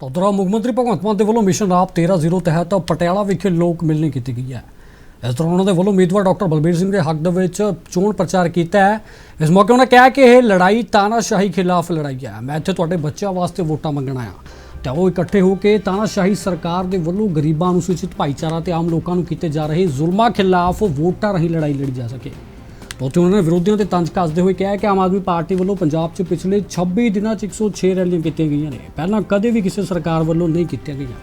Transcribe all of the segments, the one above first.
ਤਾਂ ਉਧਰ ਮੁੱਖ ਮੰਤਰੀ ਭਗਵੰਤ ਮਾਨ ਦੇ ਵੱਲੋਂ ਮਿਸ਼ਨ ਰਾਪ 13-0 ਤਹਿਤ ਪਟਿਆਲਾ ਵਿਖੇ ਲੋਕ ਮਿਲਣੀ ਕੀਤੀ ਗਈ ਹੈ। ਇਸ ਦੌਰਾਨ ਉਹਨਾਂ ਦੇ ਵੱਲੋਂ ਉਮੀਦਵਾਰ ਡਾਕਟਰ ਬਲਬੀਰ ਸਿੰਘ ਦੇ ਹੱਕ ਦੇ ਵਿੱਚ ਚੋਣ ਪ੍ਰਚਾਰ ਕੀਤਾ ਹੈ। ਇਸ ਮੌਕੇ ਉਹਨਾਂ ਕਿਹਾ ਕਿ ਇਹ ਲੜਾਈ ਤਾਨਾਸ਼ਾਹੀ ਖਿਲਾਫ ਲੜਾਈ ਹੈ। ਮੈਂ ਇੱਥੇ ਤੁਹਾਡੇ ਬੱਚਿਆਂ ਵਾਸਤੇ ਵੋਟਾਂ ਮੰਗਣ ਆਇਆ। ਤਾਂ ਉਹ ਇਕੱਠੇ ਹੋ ਕੇ ਤਾਨਾਸ਼ਾਹੀ ਸਰਕਾਰ ਦੇ ਵੱਲੋਂ ਗਰੀਬਾਂ ਅਨੁਸੂਚਿਤ ਭਾਈਚਾਰਾ ਤੇ ਆਮ ਲੋਕਾਂ ਨੂੰ ਕੀਤੇ ਜਾ ਰਹੇ ਜ਼ੁਲਮਾਂ ਖਿਲਾਫ ਵੋਟਾਂ ਰਾਹੀਂ ਲੜਾਈ ਲੜੀ ਜਾ ਸਕੇ। ਉੱਥੇ ਉਹਨਾਂ ਨੇ ਵਿਰੋਧੀਆਂ ਤੇ ਤੰਜ ਕੱਸਦੇ ਹੋਏ ਕਿਹਾ ਕਿ ਆਮ ਆਦਮੀ ਪਾਰਟੀ ਵੱਲੋਂ ਪੰਜਾਬ 'ਚ ਪਿਛਲੇ 26 ਦਿਨਾਂ 'ਚ 106 ਰੈਲੀਆਂ ਕੀਤੀਆਂ ਗਈਆਂ ਨੇ। ਪਹਿਲਾਂ ਕਦੇ ਵੀ ਕਿਸੇ ਸਰਕਾਰ ਵੱਲੋਂ ਨਹੀਂ ਕੀਤੀਆਂ ਗਈਆਂ।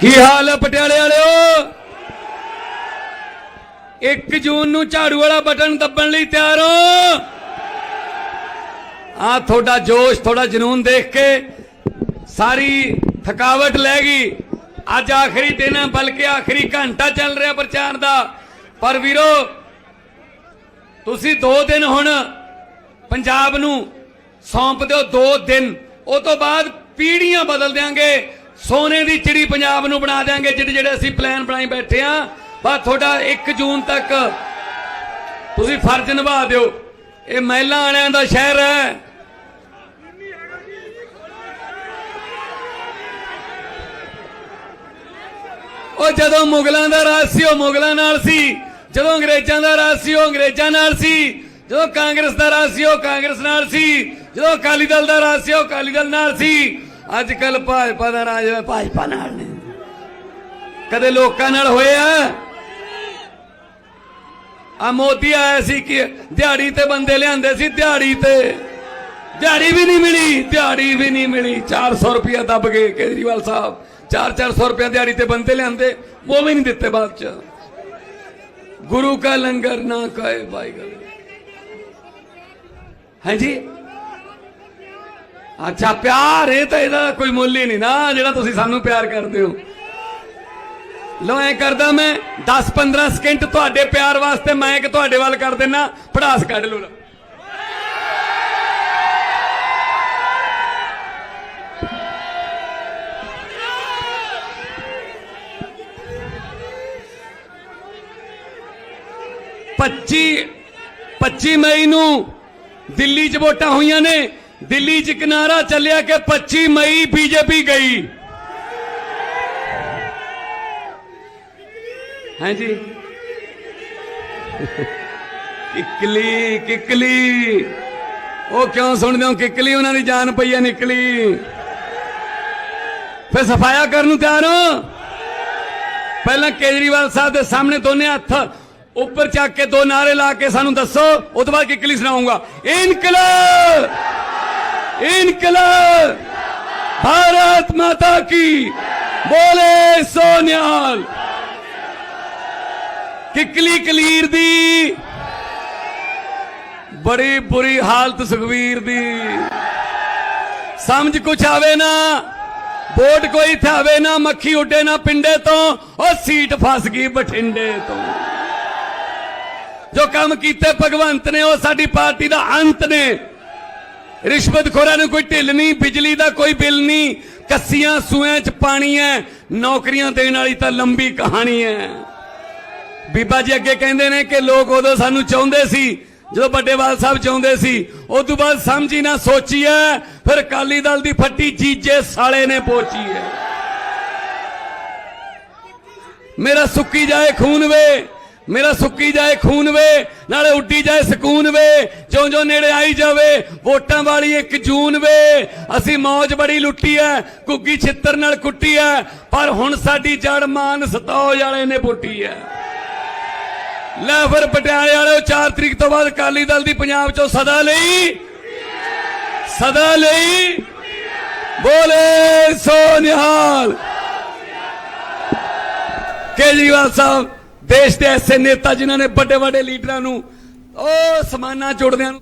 ਕੀ ਹਾਲ ਹੈ ਪਟਿਆਲੇ ਵਾਲਿਓ? 1 ਜੂਨ ਨੂੰ ਝਾੜੂ ਵਾਲਾ ਬਟਨ ਦੱਬਣ ਲਈ ਤਿਆਰ ਹੋ। ਆ ਤੁਹਾਡਾ ਜੋਸ਼, ਤੁਹਾਡਾ ਜਨੂਨ ਦੇਖ ਕੇ ਸਾਰੀ ਥਕਾਵਟ ਲੈ ਗਈ। ਅੱਜ ਆਖਰੀ ਦਿਨ ਹੈ, ਬਲਕਿ ਆਖਰੀ ਘੰਟਾ ਚੱਲ ਰਿਹਾ ਪ੍ਰਚਾਰ ਦਾ। ਪਰ ਵੀਰੋ, ਤੁਸੀਂ 2 ਦਿਨ ਹੁਣ ਪੰਜਾਬ ਨੂੰ ਸੌਂਪ ਦਿਓ 2 ਦਿਨ। ਉਹ ਤੋਂ ਬਾਅਦ ਪੀੜੀਆਂ ਬਦਲ ਦਿਆਂਗੇ, ਸੋਨੇ ਦੀ ਚਿੜੀ ਪੰਜਾਬ ਨੂੰ ਬਣਾ ਦਿਆਂਗੇ ਜਿਹੜੇ ਜਿਹੜੇ ਅਸੀਂ ਪਲਾਨ ਬਣਾਈ ਬੈਠੇ ਆ ਬਸ ਤੁਹਾਡਾ 1 ਜੂਨ ਤੱਕ ਤੁਸੀਂ ਫਰਜ਼ ਨਿਭਾ ਦਿਓ। ਇਹ ਮਹਿਲਾ ਵਾਲਿਆਂ ਦਾ ਸ਼ਹਿਰ ਹੈ। ਉਹ ਜਦੋਂ ਮੁਗਲਾਂ ਦਾ ਰਾਜ ਸੀ, ਉਹ ਮੁਗਲਾਂ ਨਾਲ ਸੀ। ਜਦੋਂ ਅੰਗਰੇਜ਼ਾਂ ਦਾ ਰਾਜ ਸੀ, ਉਹ ਅੰਗਰੇਜ਼ਾਂ ਨਾਲ ਸੀ। ਜਦੋਂ ਕਾਂਗਰਸ ਦਾ ਰਾਜ ਸੀ, ਉਹ ਕਾਂਗਰਸ ਨਾਲ ਸੀ। ਜਦੋਂ ਅਕਾਲੀ ਦਲ ਦਾ ਰਾਜ ਸੀ, ਉਹ ਅਕਾਲੀ ਦਲ ਨਾਲ ਸੀ। ਅੱਜ ਕੱਲ ਭਾਜਪਾ ਦਾ ਰਾਜ ਹੈ ਭਾਜਪਾ ਨਾਲ ਨਹੀਂ ਕਦੇ ਲੋਕਾਂ ਨਾਲ ਹੋਇਆ? ਆ ਮੋਦੀ ਆਇਆ ਸੀ ਕਿ ਦਿਹਾੜੀ ਤੇ ਬੰਦੇ ਲਿਆਂਦੇ ਸੀ, ਦਿਹਾੜੀ ਤੇ। ਦਿਹਾੜੀ ਵੀ ਨਹੀਂ ਮਿਲੀ, ਦਿਹਾੜੀ ਵੀ ਨਹੀਂ ਮਿਲੀ। 400 ਰੁਪਇਆ ਦੱਬ ਗਏ ਕੇਜਰੀਵਾਲ ਸਾਹਿਬ। 4-400 ਰੁਪਇਆ ਦਿਹਾੜੀ ਤੇ ਬੰਦੇ ਲਿਆਂਦੇ, ਉਹ ਵੀ ਨਹੀਂ ਦਿੱਤੇ ਬਾਅਦ ਚ। ਗੁਰੂ ਕਾ ਲੰਗਰ ਨਾ ਕਹੇ ਭਾਈ ਗਲ ਹਾਂਜੀ? ਅੱਛਾ, ਪਿਆਰ, ਇਹ ਤਾਂ ਇਹਦਾ ਕੋਈ ਮੁੱਲ ਹੀ ਨਹੀਂ ਨਾ, ਜਿਹੜਾ ਤੁਸੀਂ ਸਾਨੂੰ ਪਿਆਰ ਕਰਦੇ ਹੋ। ਲੋ ਐ ਕਰਦਾ ਮੈਂ 10 15 ਸਕਿੰਟ ਤੁਹਾਡੇ ਪਿਆਰ ਵਾਸਤੇ ਮੈਂ ਇੱਕ ਤੁਹਾਡੇ ਵੱਲ ਕਰ ਦਿੰਨਾ ਪੜਾਸ ਕੱਢ ਲੋ 25 25 ਮਈ ਨੂੰ ਦਿੱਲੀ 'ਚ ਵੋਟਾਂ ਹੋਈਆਂ ਨੇ। ਦਿੱਲੀ 'ਚ ਕਿਨਾਰਾ ਚੱਲਿਆ ਕਿ 25 ਮਈ ਬੀਜੇਪੀ ਗਈ। ਹਾਂਜੀ। ਕਿਕਲੀ ਕਿਕਲੀ। ਉਹ ਕਿਉਂ ਸੁਣਦੇ ਹੋ? ਕਿਕਲੀ ਉਹਨਾਂ ਦੀ ਜਾਨ ਪਈ ਹੈ ਨਿਕਲੀ। ਫਿਰ ਸਫਾਇਆ ਕਰਨ ਨੂੰ ਤਿਆਰ ਹੋ। ਪਹਿਲਾਂ ਕੇਜਰੀਵਾਲ ਸਾਹਿਬ ਦੇ ਸਾਹਮਣੇ ਦੋਨੇ ਹੱਥ ਉੱਪਰ ਚੱਕ ਕੇ ਦੋ ਨਾਰੇ ਲਾ ਕੇ ਸਾਨੂੰ ਦੱਸੋ ਉਸ ਤੋਂ ਬਾਅਦ ਕਿਕਲੀ ਸੁਣਾਉਂਗਾ। ਇਨਕਲਾਬ! ਇਨਕਲਾਬ! ਭਾਰਤ ਮਾਤਾ ਕੀ! ਬੋਲੇ ਸੋਨਿਆਲ! ਕਿੱਕਲੀ ਕਲੀਰ ਦੀ? ਬੜੀ ਬੁਰੀ ਹਾਲਤ ਸੁਖਵੀਰ ਦੀ। ਸਮਝ ਕੁਛ ਆਵੇ ਨਾ, ਵੋਟ ਕੋਈ ਥਾਵੇ ਨਾ, ਮੱਖੀ ਉੱਡੇ ਨਾ ਪਿੰਡੇ ਤੋਂ, ਉਹ ਸੀਟ ਫਸ ਗਈ ਬਠਿੰਡੇ ਤੋਂ। ਜੋ ਕੰਮ ਕੀਤੇ ਭਗਵੰਤ ਨੇ, ਉਹ ਸਾਡੀ ਪਾਰਟੀ ਦਾ ਅੰਤ ਨੇ। ਰਿਸ਼ਵਤਖੋਰਾਂ ਨੂੰ ਕੋਈ ਢਿੱਲ ਨਹੀਂ, ਬਿਜਲੀ ਦਾ ਕੋਈ ਬਿੱਲ ਨਹੀਂ, ਕੱਸੀਆਂ ਸੂਆਂ 'ਚ ਪਾਣੀ ਹੈ, ਨੌਕਰੀਆਂ ਦੇਣ ਵਾਲੀ ਤਾਂ ਲੰਬੀ ਕਹਾਣੀ ਹੈ। ਬੀਬਾ ਜੀ ਅੱਗੇ ਕਹਿੰਦੇ ਨੇ ਕਿ ਲੋਕ ਉਦੋਂ ਸਾਨੂੰ ਚਾਹੁੰਦੇ ਸੀ, ਜਦੋਂ ਵੱਡੇਵਾਲ ਸਾਹਿਬ ਚਾਹੁੰਦੇ ਸੀ ਉਸ ਤੋਂ ਬਾਅਦ ਸਮਝੀ ਨਾ ਸੋਚੀ ਹੈ ਫਿਰ ਅਕਾਲੀ ਦਲ ਦੀ ਫੱਟੀ ਜੀਜੇ ਸਾਲੇ ਨੇ ਪੋਚੀ ਹੈ। ਮੇਰਾ ਸੁੱਕੀ ਜਾਏ ਖੂਨ ਵੇ ਮੇਰਾ ਸੁੱਕੀ ਜਾਏ ਖੂਨ ਵੇ, ਨਾਲੇ ਉੱਡੀ ਜਾਏ ਸਕੂਨ ਵੇ ਜਿਉਂ ਜਿਉਂ ਨੇੜੇ ਆਈ ਜਾਵੇ, ਵੋਟਾਂ ਵਾਲੀ ਇੱਕ ਜੂਨ ਵੇ। ਅਸੀਂ ਮੌਜ ਬੜੀ ਲੁੱਟੀ ਐ ਕੁੱਗੀ ਛਿੱਤਰ ਨਾਲ ਕੁੱਟੀ ਐ, ਪਰ ਹੁਣ ਸਾਡੀ ਜੜ ਮਾਨ ਸਤੌਜ ਵਾਲੇ ਨੇ ਪੁੱਟੀ ਐ। ਲੈ ਫਿਰ ਪਟਿਆਲੇ ਵਾਲਿਓ 4 ਤਰੀਕ ਤੋਂ ਬਾਅਦ ਅਕਾਲੀ ਦਲ ਦੀ ਪੰਜਾਬ ਚੋਂ ਸਦਾ ਲਈ। ਸਦਾ ਲਈ। ਬੋਲੇ ਸੋ ਨਿਹਾਲ। ਕੇਜਰੀਵਾਲ ਸਾਹਿਬ ਦੇਸ਼ ਦੇ ਐਸੇ ਨੇਤਾ ਜਿਨ੍ਹਾਂ ਨੇ ਵੱਡੇ ਵੱਡੇ ਲੀਡਰਾਂ ਨੂੰ ਉਹ ਸਮਾਨਾਂ ਜੁੜਦਿਆਂ ਨੂੰ